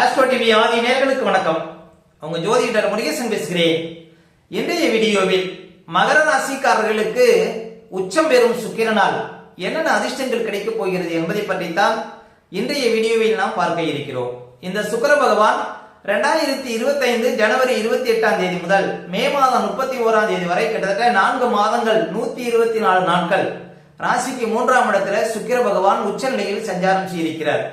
Astro TV ஆதி நேர்களுக்கு வணக்கம். உங்க ஜோதிடர் முருகேசன் பேசுகிறேன். இன்றைய வீடியோவில் மகர ராசிக்காரர்களுக்கு உச்சம் பெறும் சுக்கிரனால் என்னென்ன அதிர்ஷ்டங்கள் கிடைக்கப் போகிறது என்பதை பற்றித்தான் இன்றைய வீடியோவில் நாம் பார்க்க இருக்கிறோம். இந்த சுக்கிர பகவான் ரெண்டாயிரத்தி இருபத்தைந்து ஜனவரி இருபத்தி எட்டாம் தேதி முதல் மே மாதம் முப்பத்தி ஓராம் தேதி வரை கிட்டத்தட்ட நான்கு மாதங்கள் நூத்தி இருபத்தி நாலு நாட்கள் ராசிக்கு மூன்றாம் இடத்துல சுக்கிர பகவான் உச்ச நிலையில் சஞ்சாரம் செய்திருக்கிறார்.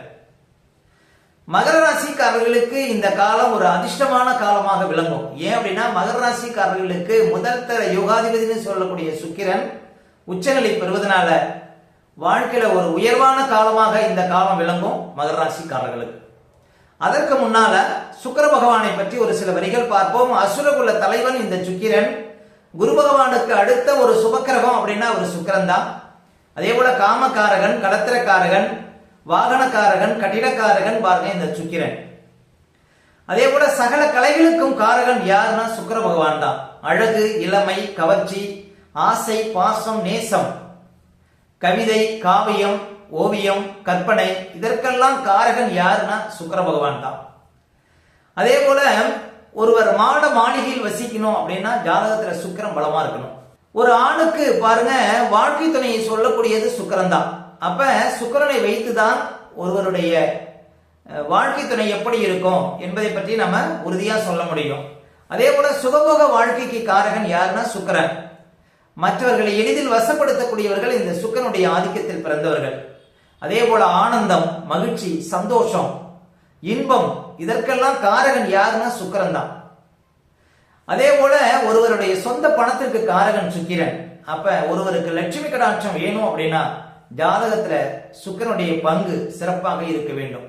மகர ராசிக்காரர்களுக்கு இந்த காலம் ஒரு அதிர்ஷ்டமான காலமாக விளங்கும். ஏன் அப்படின்னா மகர ராசிக்காரர்களுக்கு முதல் தர யோகாதிபதினு சொல்லக்கூடிய சுக்கிரன் உச்சநிலை பெறுவதனால வாழ்க்கையில ஒரு உயர்வான காலமாக இந்த காலம் விளங்கும் மகர ராசிக்காரர்களுக்கு. அதற்கு முன்னால சுக்கர பகவானை பற்றி ஒரு சில வரிகள் பார்ப்போம். அசுரகுல தலைவன் இந்த சுக்கிரன். குரு பகவானுக்கு அடுத்த ஒரு சுபக்கிரகம் அப்படின்னா ஒரு சுக்கரன் தான். அதே போல காமக்காரகன் கடத்திரக்காரகன் வாகனக்காரகன் கட்டிடக்காரகன் பாருங்க இந்த சுக்கிரன். அதே போல சகல கலைகளுக்கும் காரகன் யாருன்னா சுக்கர பகவான் தான். அழகு இளமை கவர்ச்சி ஆசை பாசம் நேசம். கவிதை காவியம் ஓவியம் கற்பனை இதற்கெல்லாம் காரகன் யாருன்னா சுக்கர பகவான் தான். அதே போல ஒருவர் மாட மாளிகையில் வசிக்கணும் அப்படின்னா ஜாதகத்துல சுக்கிரம் பலமா இருக்கணும். ஒரு ஆணுக்கு பாருங்க வாழ்க்கை துணையை சொல்லக்கூடியது சுக்கரம் தான். அப்ப சுக்கரனை வைத்துதான் ஒருவருடைய வாழ்க்கை துணை எப்படி இருக்கும் என்பதை பற்றி நம்ம உறுதியா சொல்ல முடியும். அதே போல சுகபோக வாழ்க்கைக்கு காரகன் யாருன்னா சுக்கரன். மற்றவர்களை எளிதில் வசப்படுத்தக்கூடியவர்கள் இந்த சுக்கரனுடைய ஆதிக்கத்தில் பிறந்தவர்கள். அதே போல ஆனந்தம் மகிழ்ச்சி சந்தோஷம் இன்பம் இதற்கெல்லாம் காரகன் யாருன்னா சுக்கரன் தான் அதே போல ஒருவருடைய சொந்த பணத்திற்கு காரகன் சுக்கிரன். அப்ப ஒருவருக்கு லட்சுமி கடாட்சம் வேணும் அப்படின்னா ஜாதகத்துல சுக்கிரனுடைய பங்கு சிறப்பாக இருக்க வேண்டும்.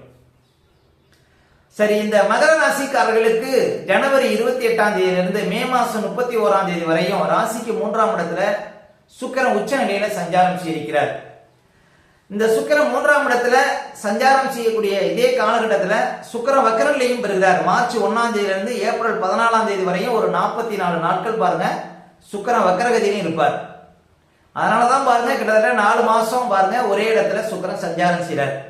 சரி இந்த மகர ராசிக்காரர்களுக்கு ஜனவரி இருபத்தி எட்டாம் தேதியிலிருந்து மே மாசம் முப்பத்தி ஓராம் தேதி வரையும் ராசிக்கு மூன்றாம் இடத்துல சுக்கரன் உச்ச நிலையில சஞ்சாரம் செய்திருக்கிறார். இந்த சுக்கரன் மூன்றாம் இடத்துல சஞ்சாரம் செய்யக்கூடிய இதே காலகட்டத்தில் சுக்கரன் வக்கரநிலையும் பெறுகிறார். மார்ச் ஒன்னாம் தேதியிலிருந்து ஏப்ரல் பதினாலாம் தேதி வரையும் ஒரு நாற்பத்தி நாலு நாட்கள் பாருங்க சுக்கரன் வக்கரகதியிலும் இருப்பார். அதனாலதான் பாருங்க கிட்டத்தட்ட நாலு மாசம் பாருங்க ஒரே இடத்துல சுக்கரன் சஞ்சாரம் செய்யறார்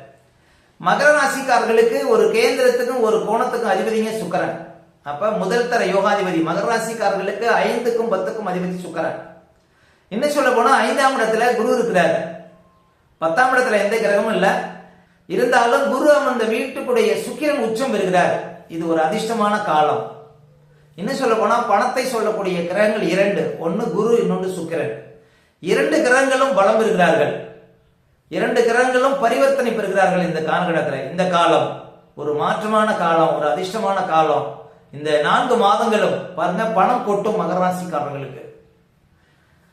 மகர ராசிக்காரர்களுக்கு ஒரு கேந்திரத்துக்கும் ஒரு கோணத்துக்கும் அதிபதிங்க சுக்கரன். அப்ப முதல் தர யோகாதிபதி மகர ராசிக்காரர்களுக்கு ஐந்துக்கும் பத்துக்கும் அதிபதி சுக்கரன். இன்னும் சொல்ல போனா ஐந்தாம் இடத்துல குரு இருக்கிறார். பத்தாம் இடத்துல எந்த கிரகமும் இல்லை. இருந்தாலும் குரு அந்த வீட்டுக்குடைய சுக்கிரன் உச்சம் பெறுகிறார். இது ஒரு அதிர்ஷ்டமான காலம். இன்னும் சொல்ல போனா பணத்தை சொல்லக்கூடிய கிரகங்கள் இரண்டு. ஒன்னு குரு இன்னொன்று சுக்கிரன். இரண்டு கிரகங்களும் பலம் பெறுகிறார்கள். இரண்டு கிரகங்களும் பரிவர்த்தனை பெறுகிறார்கள் இந்த காலகட்டத்தில். இந்த காலம் ஒரு மாற்றமான காலம் ஒரு அதிர்ஷ்டமான காலம். இந்த நான்கு மாதங்களும் பாருங்க பணம் கொட்டும் மகர ராசிக்காரர்களுக்கு.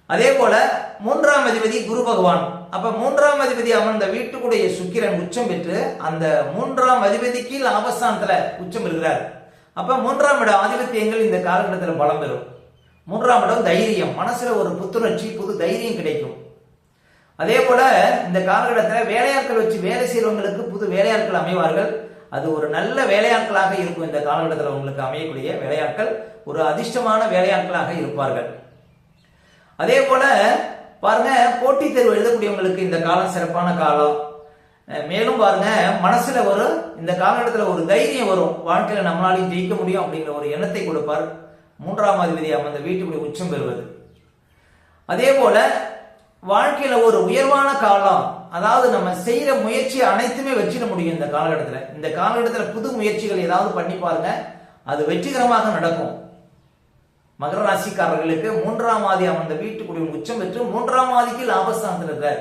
அதே போல மூன்றாம் அதிபதி குரு பகவான். அப்ப மூன்றாம் அதிபதி அமர்ந்த வீட்டுக்குடைய சுக்கிரன் உச்சம் பெற்று அந்த மூன்றாம் அதிபதிக்கு லாபஸ்தானத்துல உச்சம் பெறுகிறார். அப்ப மூன்றாம் இட ஆதிபத்தியங்கள் இந்த காலகட்டத்தில் பலம் பெறும். மூன்றாம் இடம் தைரியம். மனசுல ஒரு புத்துணர்ச்சி புது தைரியம் கிடைக்கும். அதே போல இந்த காலகட்டத்தில் வேலையாட்கள் வச்சு வேலை செய்யறவங்களுக்கு புது வேலையாட்கள் அமைவார்கள். அது ஒரு நல்ல வேலையாட்களாக இருக்கும் இந்த காலகட்டத்தில் உங்களுக்கு அமையக்கூடிய வேலையாட்கள். ஒரு அதிர்ஷ்டமான வேலையாட்களாக இருப்பார்கள். அதே போல பாருங்க போட்டித் தேர்வு எழுதக்கூடியவங்களுக்கு இந்த காலம் சிறப்பான காலம். மேலும் பாருங்க மனசுல ஒரு இந்த காலகட்டத்தில் ஒரு தைரியம் வரும். வாழ்க்கையில நம்மளாலையும் ஜெயிக்க முடியும் அப்படிங்கிற ஒரு எண்ணத்தை கொடுப்பார். மூன்றாம் அதிபதி அமர்ந்த வீட்டுக்குடைய உச்சம் பெறுவது. அதே போல வாழ்க்கையில ஒரு உயர்வான காலம் அதாவது நம்ம செய்யற முயற்சி அனைத்துமே வெற்றிட முடியும் இந்த காலகட்டத்தில். இந்த காலகட்டத்தில் புது முயற்சிகள் ஏதாவது பண்ணி பாருங்க அது வெற்றிகரமாக நடக்கும். மகர ராசிக்காரர்களுக்கு மூன்றாம் ஆதி அமர்ந்த வீட்டுக்குடி உச்சம் பெற்று மூன்றாம் ஆதிக்கு லாபஸ்தானத்தில் இருக்கார்.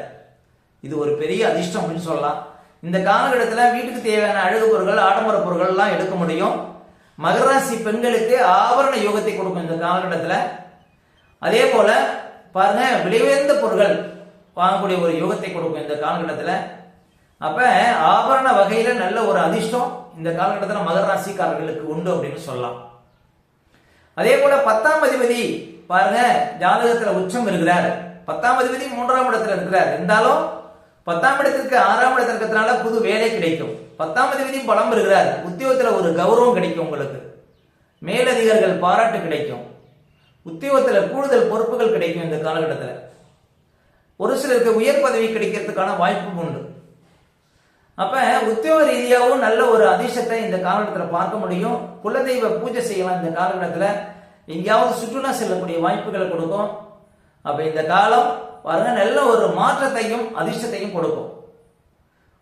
இது ஒரு பெரிய அதிர்ஷ்டம் அப்படின்னு சொல்லலாம். இந்த காலகட்டத்தில் வீட்டுக்கு தேவையான அழகு பொருட்கள் ஆடம்பர பொருட்கள் எல்லாம் எடுக்க முடியும். மகர ராசி பெண்களுக்கு ஆபரண யோகத்தை கொடுக்கும் இந்த காலகட்டத்தில். அதே போல பாருங்க விலை உயர்ந்த பொருட்கள் வாங்கக்கூடிய ஒரு யோகத்தை கொடுக்கும் இந்த காலகட்டத்தில். அப்ப ஆபரண வகையில நல்ல ஒரு அதிர்ஷ்டம் இந்த காலகட்டத்தில் மகர ராசிக்காரர்களுக்கு உண்டு அப்படின்னு சொல்லலாம். அதே போல பத்தாம் அதிபதி பாருங்க ஜாதகத்துல உச்சம் இருக்கிறார். பத்தாம் அதிபதி மூன்றாம் இடத்துல இருக்கிறார். இருந்தாலும் பத்தாம் இடத்திற்கு ஆறாம் இடத்துல இருக்கிறதுனால புது வேலை கிடைக்கும். பத்தாம் அதிபதி பலம் இருக்கிறார் உத்தியோகத்தில் ஒரு கௌரவம் கிடைக்கும் உங்களுக்கு. மேலதிகாரிகள் பாராட்டு கிடைக்கும். உத்தியோகத்தில் கூடுதல் பொறுப்புகள் கிடைக்கும் இந்த காலகட்டத்தில். ஒரு சிலருக்கு உயர் பதவி கிடைக்கிறதுக்கான வாய்ப்பு உண்டு. அப்ப உத்தியோக ரீதியாகவும் நல்ல ஒரு அதிர்ஷ்டத்தை இந்த காலகட்டத்தில் பார்க்க முடியும். குலதெய்வ பூஜை செய்யலாம் இந்த காலகட்டத்தில். எங்கேயாவது சுற்றுலா செல்லக்கூடிய வாய்ப்புகளை கொடுக்கும். அப்ப இந்த காலம் பாருங்க நல்ல ஒரு மாற்றத்தையும் அதிர்ஷ்டத்தையும் கொடுக்கும்.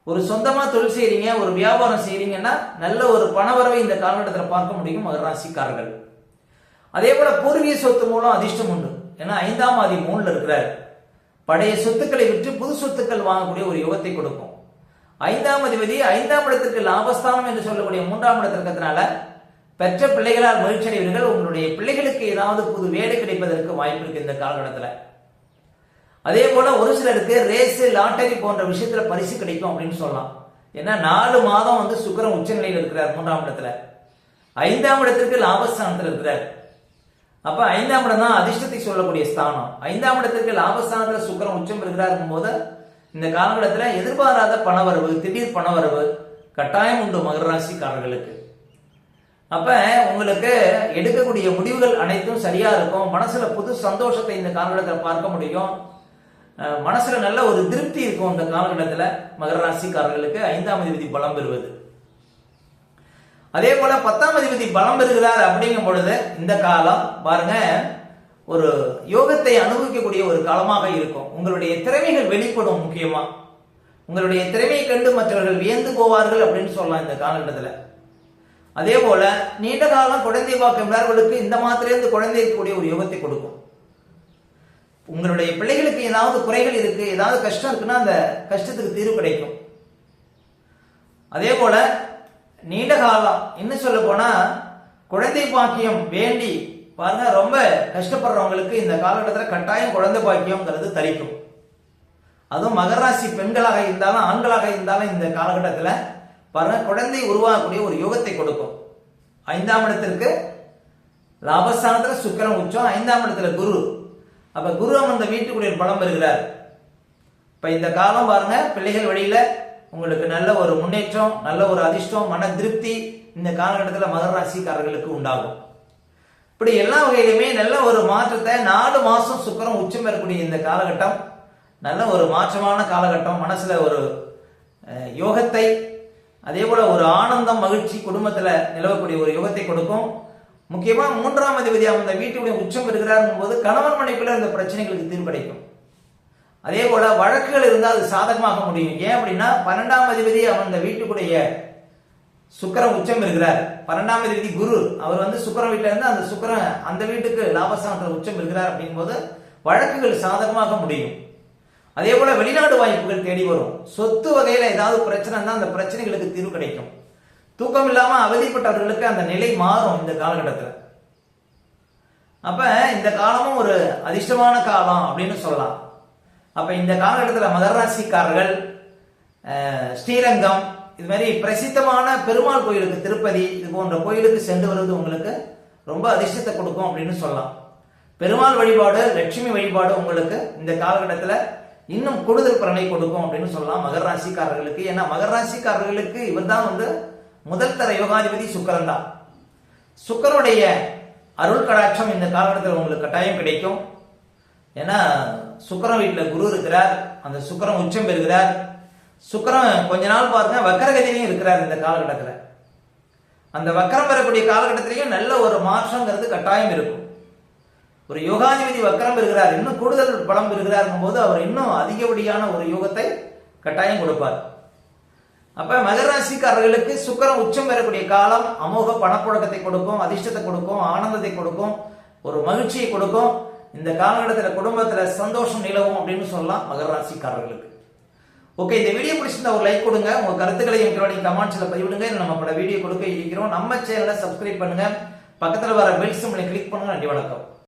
ஒரு சொந்தமா தொழில் செய்றீங்க ஒரு வியாபாரம் செய்றீங்கன்னா நல்ல ஒரு பணவரவை இந்த காலகட்டத்தில் பார்க்க முடியும் மகர ராசிக்காரர்கள். அதே போல பூர்வீக சொத்து மூலம் அதிர்ஷ்டம் உண்டு. ஏன்னா ஐந்தாம் ஆதி மூணுல இருக்கிறார். பழைய சொத்துக்களை விற்று புது சொத்துக்கள் வாங்கக்கூடிய ஒரு யுகத்தை கொடுக்கும். ஐந்தாம் அதிபதி ஐந்தாம் இடத்திற்கு லாபஸ்தானம் என்று சொல்லக்கூடிய மூன்றாம் இடத்தில் இருக்கிறதுனால பெற்ற பிள்ளைகளால் மகிழ்ச்சி அடைவீர்கள் உங்களுடைய பிள்ளைகளுக்கு ஏதாவது புது வேலை கிடைப்பதற்கு வாய்ப்பு இருக்கு இந்த காலகட்டத்தில். அதே போல ஒரு சிலருக்கு ரேஸ் லாட்டரி போன்ற விஷயத்துல பரிசு கிடைக்கும் அப்படின்னு சொல்லலாம். ஏன்னா நாலு மாதம் வந்து சுக்கரம் உச்சநிலையில் இருக்கிறார் மூன்றாம் இடத்துல. ஐந்தாம் இடத்திற்கு லாபஸ்தானத்தில் இருக்கிறார். அப்ப ஐந்தாம் இடம் தான் அதிர்ஷ்டத்தை சொல்லக்கூடிய ஸ்தானம். ஐந்தாம் இடத்திற்கு லாபஸ்தானத்துல சுக்கரம் உச்சம் இருக்கிறார் போது இந்த காலகட்டத்தில் எதிர்பாராத பணவரவு திடீர் பணவரவு கட்டாயம் உண்டு மகர ராசிக்காரர்களுக்கு அப்ப உங்களுக்கு எடுக்கக்கூடிய முடிவுகள் அனைத்தும் சரியா இருக்கும். மனசுல புது சந்தோஷத்தை இந்த காலகட்டத்தில் பார்க்க முடியும். மனசுல நல்ல ஒரு திருப்தி இருக்கும் அந்த காலகட்டத்தில் மகர ராசிக்காரர்களுக்கு ஐந்தாம் அதிபதி பலம் பெறுவது. அதே போல பத்தாம் அதிபதி பலம் பெறுகிறார் அப்படிங்கும் பொழுது இந்த காலம் பாருங்க ஒரு யோகத்தை அனுபவிக்கக்கூடிய ஒரு காலமாக இருக்கும். உங்களுடைய திறமைகள் வெளிப்படும் முக்கியமா. உங்களுடைய திறமையை கண்டு மற்றவர்கள் வியந்து போவார்கள் அப்படின்னு சொல்லலாம் இந்த காலகட்டத்தில். அதே போல நீண்ட காலம் குழந்தை பார்க்கின்றவர்களுக்கு இந்த மாத்திரையிலிருந்து குழந்தை இருக்கக்கூடிய ஒரு யோகத்தை கொடுக்கும். உங்களுடைய பிள்ளைகளுக்கு ஏதாவது குறைகள் இருக்கு ஏதாவது கஷ்டம் இருக்குன்னா அந்த கஷ்டத்துக்கு தீர்வு கிடைக்கும். அதே போல நீண்ட காலம் இன்னும் சொல்ல போனா குழந்தை பாக்கியம் வேண்டி பாருங்க ரொம்ப கஷ்டப்படுறவங்களுக்கு இந்த காலகட்டத்தில் கட்டாயம் குழந்தை பாக்கியம்ங்கிறது தரிக்கும். அதுவும் மகராசி பெண்களாக இருந்தாலும் ஆண்களாக இருந்தாலும் இந்த காலகட்டத்தில் பாருங்க குழந்தை உருவாகக்கூடிய ஒரு யோகத்தை கொடுக்கும். ஐந்தாம் இடத்திற்கு லாபஸ்தானத்தில் சுக்கரம் உச்சம் ஐந்தாம் இடத்துல குரு. அப்ப குரு அமர்ந்த வீட்டுக்குரிய பலம் பெறுகிறார். இப்ப இந்த காலம் பாருங்க பிள்ளைகள் வழியில உங்களுக்கு நல்ல ஒரு முன்னேற்றம் நல்ல ஒரு அதிர்ஷ்டம் மன திருப்தி இந்த காலகட்டத்தில் மகர ராசிக்காரர்களுக்கு உண்டாகும். இப்படி எல்லா வகையிலுமே நல்ல ஒரு மாற்றத்தை நாலு மாசம் சுக்கரம் உச்சம் பெறக்கூடிய இந்த காலகட்டம் நல்ல ஒரு மாற்றமான காலகட்டம் மனசுல ஒரு யோகத்தை அதே போல ஒரு ஆனந்தம் மகிழ்ச்சி குடும்பத்துல நிலவக்கூடிய ஒரு யோகத்தை கொடுக்கும். முக்கியமா மூன்றாம் அதிபதி அந்த வீட்டுடைய உச்சம் இருக்கிறார் போது கணவன் மனைக்குள்ள இந்த பிரச்சனைகளுக்கு தீர்வு கிடைக்கும் அதே போல வழக்குகள் இருந்தால் அது சாதகமாக முடியும். ஏன் அப்படின்னா பன்னெண்டாம் அதிபதி அவன் அந்த வீட்டுக்குடைய சுக்கர உச்சம் இருக்கிறார். பன்னெண்டாம் அதிபதி குரு அவர் வந்து சுக்கிரன் வீட்டில இருந்து அந்த சுக்கர அந்த வீட்டுக்கு லாபஸ்தானத்தில் உச்சம் இருக்கிறார் அப்படிங்கும்போது வழக்குகள் சாதகமாக முடியும். அதே போல வெளிநாடு வாய்ப்புகள் தேடி வரும். சொத்து வகையில ஏதாவது பிரச்சனை இருந்தால் அந்த பிரச்சனைகளுக்கு தீர்வு கிடைக்கும். தூக்கம் இல்லாம அவதிப்பட்டவர்களுக்கு அந்த நிலை மாறும் இந்த காலகட்டத்தில். அப்ப இந்த காலமும் ஒரு அதிர்ஷ்டமான காலம் அப்படின்னு சொல்லலாம். அப்ப இந்த காலகட்டத்தில் மதராசிக்காரர்கள் ஸ்ரீரங்கம் இது மாதிரி பிரசித்தமான பெருமாள் கோயிலுக்கு திருப்பதி இது போன்ற கோயிலுக்கு சென்று வருவது உங்களுக்கு ரொம்ப அதிர்ஷ்டத்தை கொடுக்கும் அப்படின்னு சொல்லலாம். பெருமாள் வழிபாடு லட்சுமி வழிபாடு உங்களுக்கு இந்த காலகட்டத்தில் இன்னும் கூடுதல் பலனை கொடுக்கும் அப்படின்னு சொல்லலாம் மகர ராசிக்காரர்களுக்கு. ஏன்னா மகர ராசிக்காரர்களுக்கு இவர்தான் வந்து முதல் தர யோகாதிபதி சுக்கரன் தான். சுக்கரனுடைய அருள் கடாட்சம் இந்த காலகட்டத்தில் உங்களுக்கு கட்டாயம் கிடைக்கும். ஏன்னா சுக்கரன் வீட்டில் குரு இருக்கிறார் அந்த சுக்கரன் உச்சம் பெறுகிறார். சுக்கரன் கொஞ்ச நாள் பாருங்க வக்கரகதியிலையும் இருக்கிறார் இந்த காலகட்டத்தில். அந்த வக்கரம் பெறக்கூடிய காலகட்டத்திலையும் நல்ல ஒரு மாற்றங்கிறது கட்டாயம் இருக்கும். ஒரு யோகாதிபதி வக்கரம் பெறுகிறார் இன்னும் கூடுதல் பலம் பெறுகிறார் போது அவர் இன்னும் அதிகப்படியான ஒரு யோகத்தை கட்டாயம் கொடுப்பார். அப்ப மகராசிக்காரர்களுக்கு சுக்கரம் உச்சம் பெறக்கூடிய காலம் அமோக பணப்புழக்கத்தை கொடுக்கும் அதிர்ஷ்டத்தை கொடுக்கும் ஆனந்தத்தை கொடுக்கும் ஒரு மகிழ்ச்சியை கொடுக்கும். இந்த காலகட்டத்தில் குடும்பத்தில் சந்தோஷம் நிலவும் அப்படின்னு சொல்லலாம் மகர ராசிக்காரர்களுக்கு ஓகே இந்த வீடியோ பிடிச்சிருந்தா ஒரு லைக் கொடுங்க. உங்க கருத்துக்களை எங்களோட கமெண்ட்ஸ்ல பதிவிடுங்க. நம்ம பல வீடியோ கொடுக்க இருக்கிறோம். நம்ம சேனலை சப்ஸ்கிரைப் பண்ணுங்க. பக்கத்தில் வர பெல் சிம்பிளை கிளிக் பண்ணுங்க. நன்றி வணக்கம்.